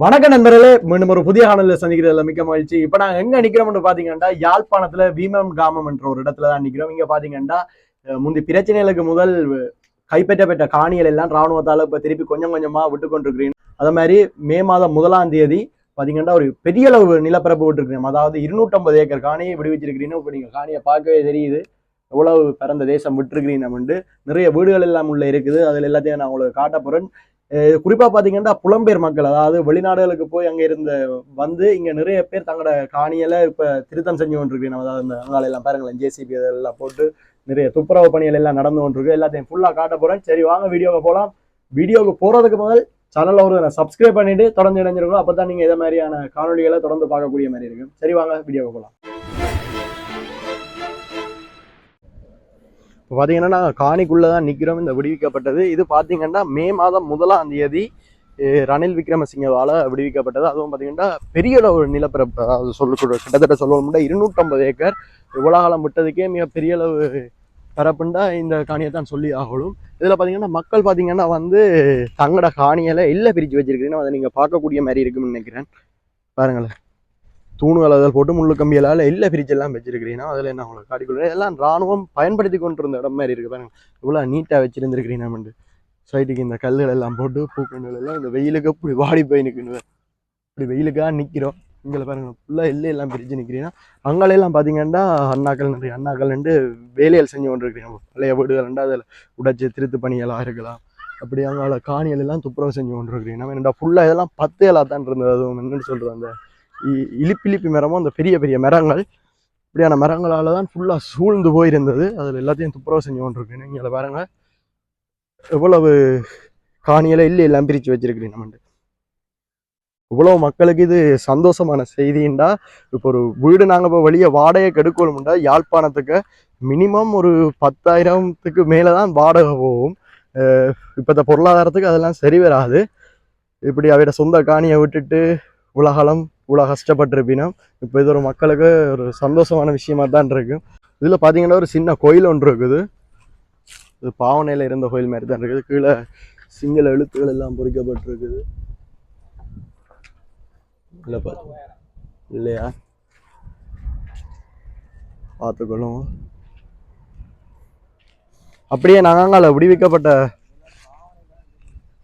வணக்க நண்பர்களே மீண்டும் ஒரு புதிய காணொலியில் சந்திக்கிறதுல மிக்க மகிழ்ச்சி. இப்போ நாங்கள் எங்க நிக்கிறோம்னு பாத்தீங்கன்னா யாழ்ப்பாணத்துல வீமம் கிராமம் என்ற ஒரு இடத்துல தான் நிக்கிறோம். இங்க பாத்தீங்கன்னா முந்தி பிரச்சனைகளுக்கு முதல் கைப்பற்றப்பட்ட காணிகள் எல்லாம் ராணுவத்தால இப்ப திருப்பி கொஞ்சம் கொஞ்சமா விட்டு கொண்டிருக்கிறேன். அதே மாதிரி மே மாதம் முதலாம் தேதி பாத்தீங்கன்னா ஒரு பெரிய அளவு நிலப்பரப்பு விட்டுருக்கிறோம் அதாவது இருநூற்றம்பது ஏக்கர் காணியை விடுவிச்சிருக்கிறீன்னு இப்போ நீங்கள் காணியை பார்க்கவே தெரியுது. எவ்வளவு பிறந்த தேசம் விட்டுருக்கிறீங்க நிறைய வீடுகள் எல்லாம் உள்ள இருக்குது. அதில் எல்லாத்தையும் நான் உங்களுக்கு காட்ட போகிறேன் குறிப்பா பாத்தீங்கன்னா புலம்பெயர் மக்கள் அதாவது வெளிநாடுகளுக்கு போய் அங்க இருந்து வந்து இங்க நிறைய பேர் தங்களோட காணியில இப்ப திருத்தம் செஞ்சு கொண்டிருக்கீங்க அதாவது இந்த அங்கால எல்லாம் பாருங்களேன் ஜேசிபி அதெல்லாம் போட்டு நிறைய துப்புரவு பணிகள் எல்லாம் நடந்து கொண்டிருக்கு. எல்லாத்தையும் ஃபுல்லா காட்ட போறேன். சரி வாங்க வீடியோவுக்கு போகலாம் வீடியோவுக்கு போறதுக்கு முதல் சேனல்ல ஒரு சப்ஸ்கிரைப் பண்ணிட்டு தொடர்ந்து இணைஞ்சிருக்கோம் அப்பதான் நீங்க இதை மாதிரியான காணொலிகளை தொடர்ந்து பார்க்கக்கூடிய மாதிரி இருக்கும். சரி வாங்க வீடியோவுக்கு போகலாம் இப்போ பார்த்தீங்கன்னா நாங்கள் காணிக்குள்ளே தான் நிற்கிறோம் இந்த விடுவிக்கப்பட்டது. இது பார்த்தீங்கன்னா மே மாதம் முதலாம் தேதி ரணில் விக்ரமசிங்கவால் விடுவிக்கப்பட்டது. அதுவும் பார்த்தீங்கன்னா பெரிய அளவு நிலப்பரப்பு அது சொல்லக்கூட கிட்டத்தட்ட சொல்லணும்னா இருநூற்றம்பது ஏக்கர் இவ்வளோ காலம் விட்டதுக்கே மிக பெரிய அளவு பரப்புண்டா இந்த காணியை தான் சொல்லி ஆகணும். இதில் பார்த்தீங்கன்னா மக்கள் பார்த்தீங்கன்னா வந்து தங்களோட காணியில் எல்லாம் பிரித்து வச்சிருக்கிறீங்க. அதை நீங்கள் பார்க்கக்கூடிய மாதிரி இருக்கும்னு நினைக்கிறேன். பாருங்களேன். தூணுகள் அதில் போட்டு முள்ளு கம்பியலால் இல்லை பிரிச்சு எல்லாம் வச்சிருக்கிறீங்கன்னா அதில் என்ன உங்களுக்கு காட்டிக்கொள்ள எல்லாம் இராணுவம் பயன்படுத்தி கொண்டிருந்த இடம் மாதிரி இருக்குது பாருங்க. இவ்வளோ நீட்டாக வச்சிருந்துருக்கிறீங்க சைட்டுக்கு இந்த கல்லுகள் எல்லாம் போட்டு பூக்கண்டுகள் எல்லாம் இந்த வெயிலுக்கு இப்படி வாடி போய் நிற்கணும் இப்படி வெயிலுக்காக நிற்கிறோம் இங்கே பாருங்க ஃபுல்லாக எல்லாம் எல்லாம் பிரித்து நிற்கிறீங்கன்னா அங்காலையெல்லாம் பார்த்தீங்கன்னா அண்ணாக்கள் நிறைய அண்ணாக்கள் ரெண்டு வேலைகள் செஞ்சு கொண்டிருக்கிறீங்க. பழைய வீடுகள் அதில் உடைச்சி திருத்து பணிகளாக இருக்கலாம். அப்படி அங்கால காணிகள் எல்லாம் துப்புரவு செஞ்சு கொண்டிருக்கிறீங்க. என்னடா ஃபுல்லாக இதெல்லாம் பத்து தான் இருந்தது அதுவும் என்னன்னு சொல்கிறது அந்த இ- இலிப்பிலிப்பி மரமும் அந்த பெரிய பெரிய மரங்கள் இப்படியான மரங்களால தான் ஃபுல்லாக சூழ்ந்து போயிருந்தது. அதில் எல்லாத்தையும் துப்புரவு செஞ்சு கொண்டிருக்கேன். இங்கே பாருங்க. எவ்வளவு காணியெல்லாம் இல்லை எல்லாம் பிரித்து வச்சிருக்கிறேன் நம்ம இவ்வளோ மக்களுக்கு இது சந்தோஷமான செய்தின்டா இப்போ ஒரு வீடு நாங்கள் இப்போ வெளியே வாடகை கெடுக்கணும்டா யாழ்ப்பாணத்துக்கு மினிமம் ஒரு பத்தாயிரத்துக்கு மேலே தான் வாடகை போகும். இப்போத்த பொருளாதாரத்துக்கு அதெல்லாம் சரி வராது இப்படி அவையோட சொந்த காணியை விட்டுட்டு உலகளம் இவ்வளோ கஷ்டப்பட்டிருப்பினோம் இப்போ இது ஒரு மக்களுக்கு ஒரு சந்தோஷமான விஷயமா தான் இருக்குது இதில் பார்த்தீங்கன்னா ஒரு சின்ன கோயில் ஒன்று இருக்குது. இது பாவனையில் இருந்த கோயில் மாதிரி தான் இருக்குது. கீழே சிங்கள எழுத்துக்கள் எல்லாம் பொறிக்கப்பட்டிருக்குது. இல்லை பார்த்து இல்லையா? பார்த்துக்கொள்ளும் அப்படியே நாங்கள் விடுவிக்கப்பட்ட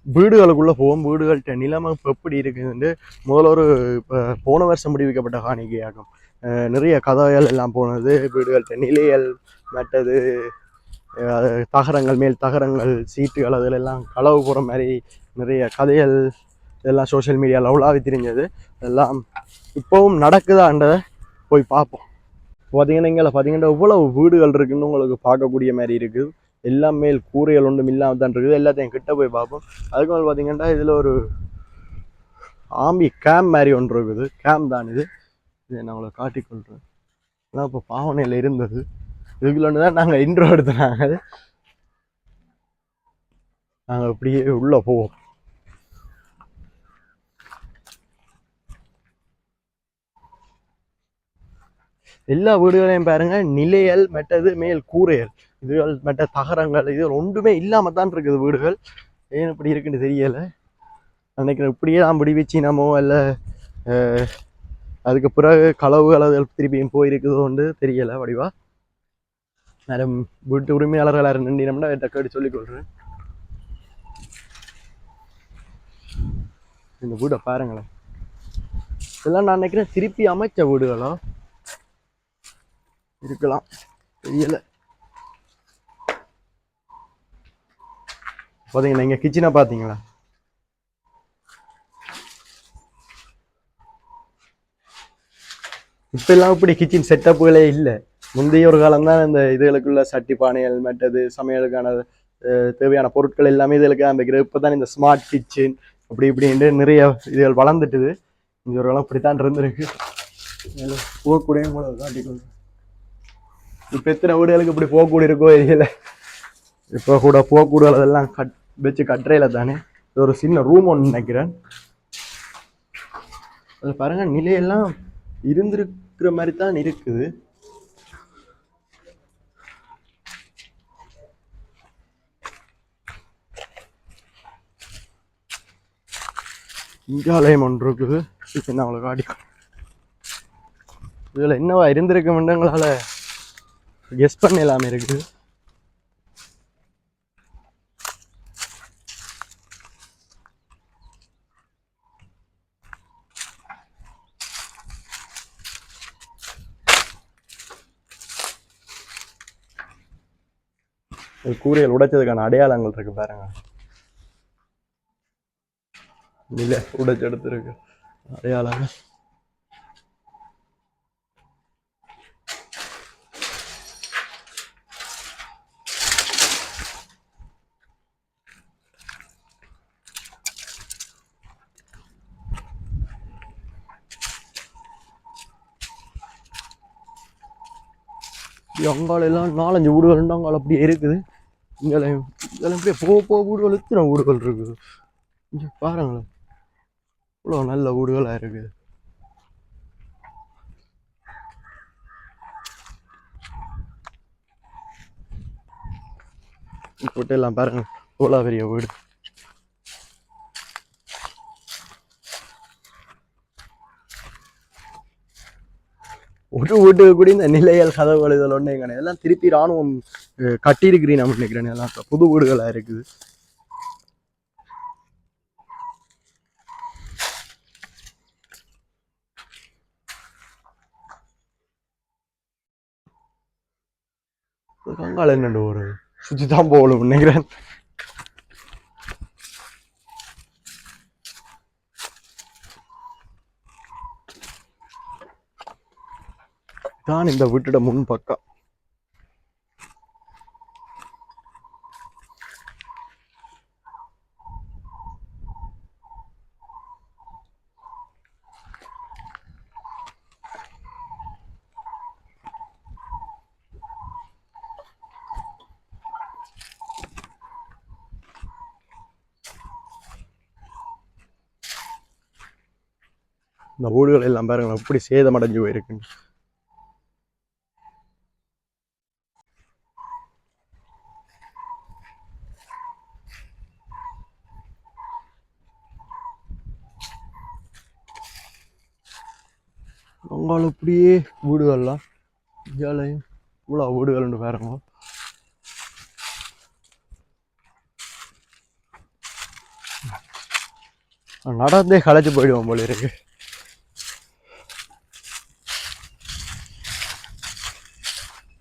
வீடுகளுக்குள்ளே போவோம். வீடுகள்கிட்ட நிலைமை இப்போ எப்படி இருக்குதுன்னு முதல்ல ஒரு இப்போ போன வருஷம் முடிவிக்கப்பட்ட காணிக்கையாகும். நிறைய கதைகள் எல்லாம் போனது வீடுகள்கிட்ட நிலையல் மற்றது தகரங்கள் மேல் தகரங்கள் சீட்டுகள் அதில் எல்லாம் களவு போகிற மாதிரி நிறைய கதைகள் இதெல்லாம் சோஷியல் மீடியாவில் உலாவி தெரிஞ்சது. எல்லாம் இப்போவும் நடக்குதான்றதை போய் பார்ப்போம். பார்த்தீங்கன்னா இங்கே பார்த்தீங்கன்னா எவ்வளோ வீடுகள் இருக்குதுன்னு உங்களுக்கு பார்க்கக்கூடிய மாதிரி இருக்குது. எல்லாம் மேல் கூரைகள் ஒன்றும் இல்லாமல் தான் இருக்குது. எல்லாத்தையும் கிட்ட போய் பார்ப்போம். அதுக்கு மேலே பார்த்தீங்கன்னா இதில் ஒரு ஆம்பி கேம் மாதிரி ஒன்று இருக்குது. கேம்ப் தான் இது. இதை நான் உங்களை காட்டிக்கொள்கிறேன் அதான் இப்போ பாவனையில் இருந்தது. இதுக்குள்ள தான் நாங்கள் இன்ட்ரோ எடுத்துனாங்க. நாங்கள் அப்படியே உள்ளே போவோம். எல்லா வீடுகளையும் பாருங்கள் நிலையல் மெட்டது மேல் கூரையல். இதுகள் மெட்ட தகரங்கள் இது ஒன்றுமே இல்லாமல் தான் இருக்குது வீடுகள். ஏன் இப்படி இருக்குன்னு தெரியலை. நினைக்கிறேன் இப்படியே தான் விடுவிச்சினமோ இல்லை அதுக்கு பிறகு களவு அது திருப்பியும் போயிருக்குதோன்னு தெரியலை வடிவா. மேடம் வீட்டு உரிமையாளர்கள் யாரும் நின்றோம்னா டக்கடி சொல்லிக்கொள்கிறேன் இந்த வீடை பாருங்களேன். இதெல்லாம் நான் நினைக்கிறேன் திருப்பி அமைச்ச வீடுகளா? இருக்கலாம். தெரியலை. பார்த்தீங்களா இங்கே கிச்சனை பார்த்தீங்களா இப்போல்லாம் இப்படி கிச்சன் செட்டப்புகளே இல்லை. முந்தைய ஒரு காலம் தான் இந்த இதுகளுக்குள்ள சட்டி பானைகள் மற்றது சமையலுக்கான தேவையான பொருட்கள் எல்லாமே இதுகளுக்கு அந்த இப்போ தான் இந்த ஸ்மார்ட் கிச்சன் அப்படி இப்படின்ட்டு நிறைய இதுகள் வளர்ந்துட்டுது. இந்த ஒரு காலம் இப்படித்தான் இருந்திருக்கு. போகக்கூடிய கூட காட்டிக்கொள்றேன் இப்போ எத்தனை வீடுகளுக்கு இப்படி போகக்கூடிய இருக்கோ இதில் இப்போ கூட போகக்கூடிய அதெல்லாம் கட் வச்சு கட்டுறையில் தானே இது ஒரு சின்ன ரூம் ஒன்று நினைக்கிறேன் அது பாருங்கள் நிலையெல்லாம் இருந்திருக்கிற மாதிரி தான் இருக்குது இங்காலயம் ஒன்று இருக்குது இது நான் அவங்களுக்கு காட்டி இதில் என்னவா இருந்திருக்க மண்டங்களால் கெஸ் பண்ண இல்லாமல் இருக்குது ஒரு கூரையில் உடைச்சதுக்கான அடையாளங்கள் இருக்கு பாருங்க. நில உடைச்சு எடுத்துருக்கு அடையாளங்கள். எங்காலெல்லாம் நாலஞ்சு வீடுகள் உண்டு அங்கால அப்படியே இருக்குது. இங்கெல்லாம் இதெல்லாம் இப்படியே போக போக வீடுகள் எத்தனை வீடுகள் இருக்குது? இங்கே பாருங்களேன். இவ்வளோ நல்ல வீடுகளாக இருக்குது போட்டு எல்லாம் பாருங்க இவ்வளோ பெரிய வீடு. ஒரு வீட்டுக்கு கூட இந்த நிலையல் கதவுகள் இதில் ஒன்று எங்கே எல்லாம் திருப்பி ராணுவம் அஹ், கட்டியிருக்கிறீன் நினைக்கிறேன். எல்லாம் புது வீடுகளாக இருக்குது. கங்கால என்னண்டு ஒரு சுற்றி தான் போகணும் நினைக்கிறேன். தான் இந்த வீட்டோட முன் பக்கம். இந்த வீடுகள் எல்லாம் பாருங்க எப்படி சேதமடைஞ்சு போயிருக்கு அங்கால இப்படியே வீடுகள்லாம் இங்காலையும் இவ்வளோ வீடுகள்னு பாருங்க. நடந்தே களைச்சு போயிடுவோம் போல இருக்கு.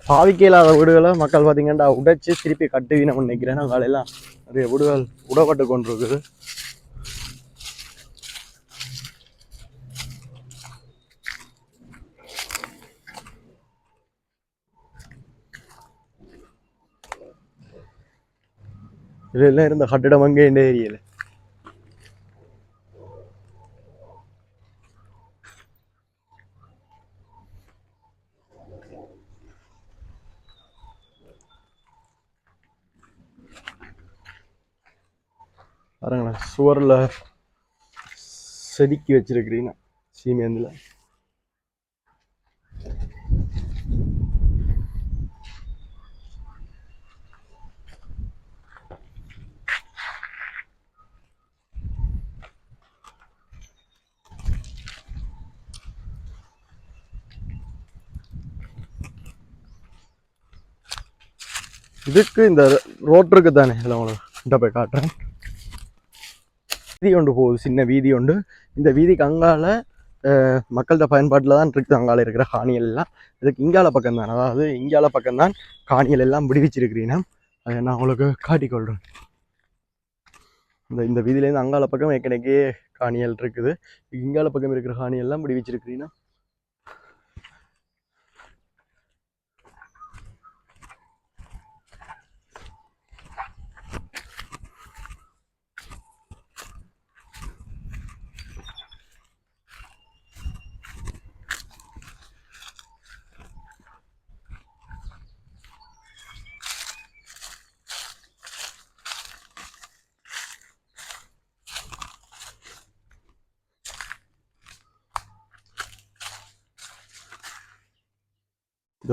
பாதிக்க இல்லாத வீடுகளை மக்கள் பார்த்தீங்கன்னா உடைச்சு திருப்பி கட்டுவீனம் நினைக்கிறேன். காலையெல்லாம் நிறைய வீடுகள் உடப்பட்டு கொண்டிருக்குது. இதெல்லாம் இருந்த? கட்டிடம் அங்கே இந்த ஏரியாவில் பாருங்களேன் சுவரில் செதுக்கி வச்சிருக்கிறீங்க சீமேந்தில். இதுக்கு இந்த ரோட்டருக்கு தானே இல்லை உங்களுக்கு இந்த போய் காட்டுறேன். வீதி ஒன்று போகுது சின்ன வீதி ஒன்று இந்த வீதிக்கு அங்கால மக்கள்கிட்ட பயன்பாட்டில் தான் இருக்குது அங்கால இருக்கிற காணிகள் எல்லாம். இதுக்கு இங்கால பக்கம் தான். அதாவது இங்கால பக்கம் தான் காணிகள் எல்லாம் விடுவிச்சிருக்கிறீங்கன்னா அதை நான் உங்களுக்கு காட்டிக்கொள்கிறேன் இந்த இந்த வீதியிலேருந்து அங்கால பக்கம் ஏற்கனவே காணிகள் இருக்குது. இங்கால பக்கம் இருக்கிற காணியெல்லாம் எல்லாம் விடுவிச்சிருக்கிறீங்கன்னா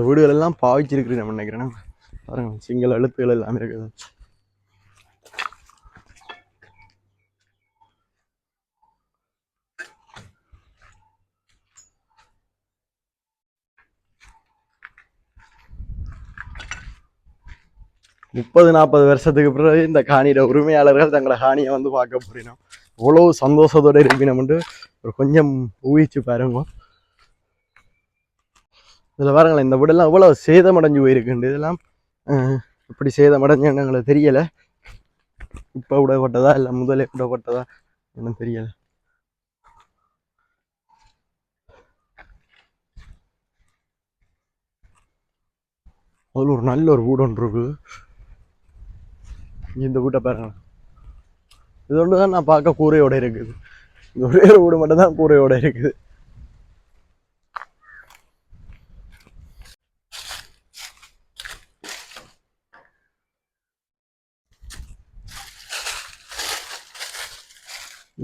வீடுகள் எல்லாம் பாவிச்சிருக்குது நம்ம நினைக்கிறேன். பாருங்க சிங்கள எழுத்துகள் எல்லாமே இருக்குது. முப்பது நாற்பது வருஷத்துக்கு பிறகு இந்த காணியோட உரிமையாளர்கள் தங்களை காணியை வந்து பார்க்க போறினோம் இவ்வளோ சந்தோஷத்தோடு இருப்பினோம்ட்டு ஒரு கொஞ்சம் ஊகிச்சு பாருங்க. இதில் பாருங்களேன் இந்த வீடெல்லாம் இவ்வளோ சேதமடைஞ்சு போயிருக்குண்டு. இதெல்லாம் அஹ், இப்படி சேதமடைஞ்சுன்னு எங்களுக்கு தெரியலை. இப்போ விடப்பட்டதா இல்லை முதலே விடப்பட்டதா என்னன்னு தெரியல. அதில் ஒரு நல்ல ஒரு வீடு ஒன்று இருக்குது இந்த வீட்டை பாருங்க இது ஒன்று தான் நான் பார்க்க கூரையோட இருக்குது. இந்த ஒரே ஒரு வீடு மட்டும் தான் கூரையோட இருக்குது.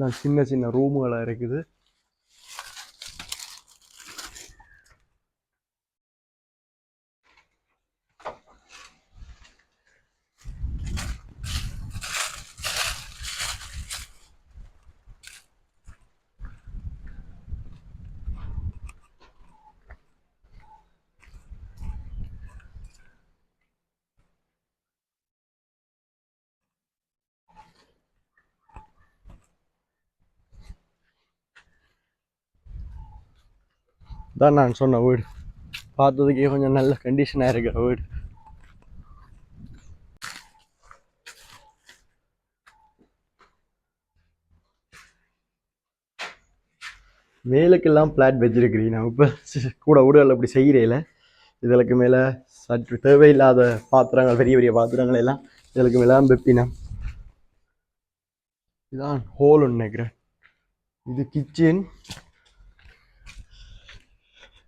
சின்ன சின்ன ரூமுகளாக இருக்குது. தான் நான் சொன்ன வீடு. பார்த்ததுக்கே கொஞ்சம் நல்ல கண்டிஷனாக இருக்கிற வீடு. மேலுக்கெல்லாம் பிளாட் வச்சிருக்கிறீங்க நான் இப்போ கூட ஊடுகள் அப்படி செய்கிறேல இதற்கு மேலே சற்று தேவையில்லாத பாத்திரங்கள் பெரிய பெரிய பாத்திரங்கள் எல்லாம் இதற்கு மேலே வெப்பினேன். இதான் ஹோல் நினைக்கிறேன். இது கிச்சன்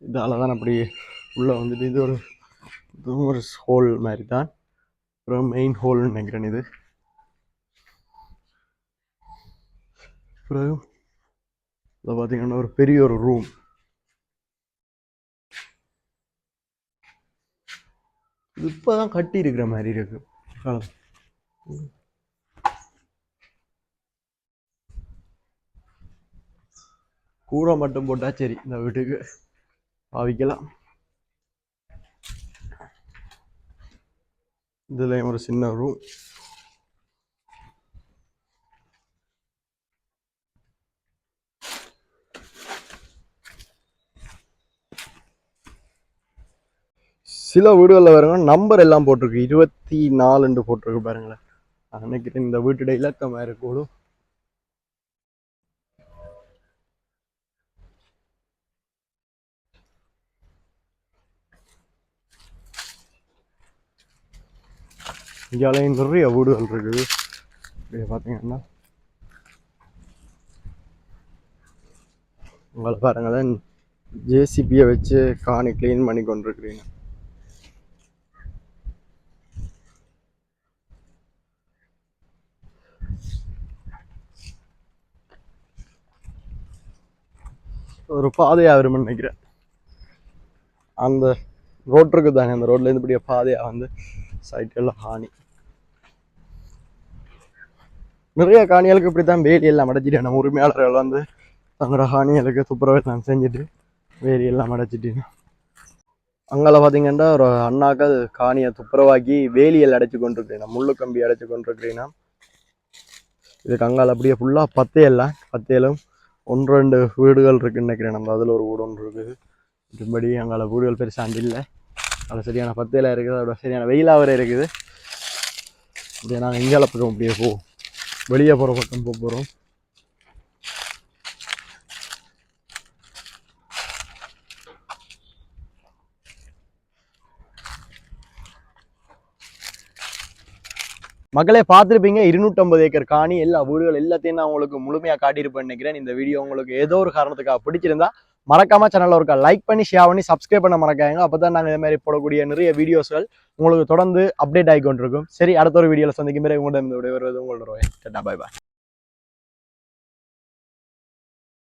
இதால் தான் அப்படி உள்ளே வந்துட்டு இது ஒரு இதுவும் ஒரு ஹோல் மாதிரி தான் அப்புறம் மெயின் ஹோல்னு நினைக்கிறேன் இது. பிறகு இதை பார்த்தீங்கன்னா ஒரு பெரிய ஒரு ரூம் இது இப்போ தான் கட்டி இருக்கிற மாதிரி இருக்கு. காலம் கூரை மட்டும் போட்டால் சரி இந்த வீட்டுக்கு. பாவிக்கலாம். இதுல ஒரு சின்ன ரூம் சில வீடுகளில் பாருங்க நம்பர் எல்லாம் போட்டிருக்கு. இருபத்தி நாலுன்னு போட்டிருக்கு பாருங்களேன். நினைக்கிறேன் இந்த வீட்டுடைய இலக்கமாக இருக்கக்கூடும் இந்தியாவிலேயே நிறைய வீடுகள் இருக்குது இப்படி பார்த்தீங்கன்னா உங்களை பாருங்களேன் ஜேசிபியை வச்சு காணி க்ளீன் பண்ணி கொண்டிருக்கிறீங்க. ஒரு பாதையாக வரும்னு நினைக்கிறேன். அந்த ரோட் இருக்குது தானே அந்த ரோட்ல இருந்து இப்படியே பாதையாக வந்து சைட் ஹானி. நிறைய காணிகளுக்கு இப்படி தான் வேலி எல்லாம் அடைச்சிட்டு நம்ம உரிமையாளர்கள் வந்து தங்களோட காணிகளுக்கு துப்புரவு எல்லாம் செஞ்சுட்டு வேலி எல்லாம் அடைச்சிட்டு அங்கே பார்த்தீங்கன்னா ஒரு அண்ணாக்கள் காணியை துப்புரவாக்கி வேலியல் அடைச்சு கொண்டிருக்கிறேன். முள்ளு கம்பி அடைச்சு கொண்டிருக்கிறேன்னா இதுக்கு அங்கால் அப்படியே ஃபுல்லாக பத்தையெல்லாம் பத்தையிலும் ஒன்று ரெண்டு வீடுகள் இருக்குன்னு நினைக்கிறேன். நம்ம அதில் ஒரு வீடு ஒன்று இருக்குது. மற்றபடி அங்கால வீடுகள் பெருசாக இல்லை. அதில் சரியான பத்தையில் இருக்குது அதோட சரியான வெயிலாக வர இருக்குது. அப்படியே நாங்கள் இங்கால பக்கம் அப்படியே போ. வெளியே போகிற பக்கம் போக போகிறோம் மக்களே பார்த்துருப்பீங்க இருநூற்றம்பது ஏக்கர் காணி எல்லா வீடுகள் எல்லாத்தையும் நான் உங்களுக்கு முழுமையாக காட்டியிருப்பேன் நினைக்கிறேன். இந்த வீடியோ உங்களுக்கு ஏதோ ஒரு காரணத்துக்காக பிடிச்சிருந்தா மறக்காம சேனலில் இருக்க லைக் பண்ணி ஷேர் பண்ணி சப்ஸ்கிரைப் பண்ண மறக்காங்க அப்போ தான் நாங்கள் இதே மாதிரி போடக்கூடிய நிறைய வீடியோஸ்கள் உங்களுக்கு தொடர்ந்து அப்டேட் ஆகி கொண்டிருக்கும். சரி அடுத்த ஒரு வீடியோவில் சந்திக்கும் பிறகு உங்களிடம் இந்த விடைபெறுவது உங்களோட பாய் பாய்